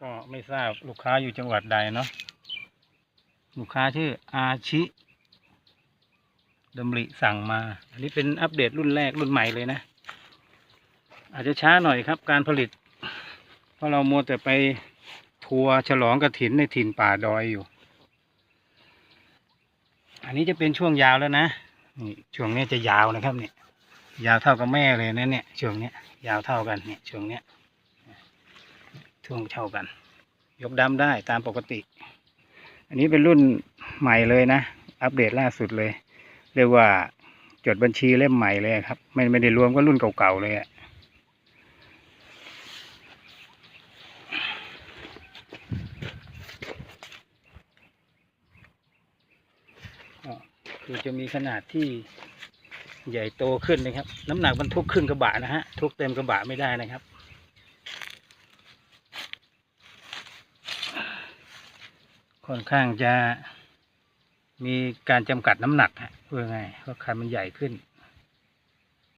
ก็ไม่ทราบลูกค้าอยู่จังหวัดใดเนาะลูกค้าชื่ออาชิดำริสั่งมา อันนี้เป็นอัปเดตรุ่นแรกรุ่นใหม่เลยนะ อาจจะช้าหน่อยครับ การผลิต เพราะเรามัวแต่ไปทัวร์ฉลองกระถินในถิ่นป่าดอยอยู่ อันนี้จะเป็นช่วงยาวแล้วนะนี่ช่วงนี้จะยาวนะครับเนี่ยยาวเท่ากับแม่เลยนะเนี่ยช่วงเนี้ยยาวเท่ากันเนี่ยช่วงเนี้ย ช่วงเท่ากัน ยกดำได้ตามปกติ อันนี้เป็นรุ่นใหม่เลยนะ อัปเดตล่าสุดเลย เรียกว่าจดบัญชีเล่มใหม่เลยครับ ไม่ไม่ได้รวมก็รุ่นเก่าๆเลยอะก็คือจะมีขนาดที่ใหญ่โตขึ้นนะครับ น้ำหนักบรรทุกขึ้นกระบะนะฮะทุกเต็มกระบะไม่ได้นะครับ ค่อนข้างจะมีการจำกัดน้ำหนักฮะเพื่อไงเพราะคันมันใหญ่ขึ้น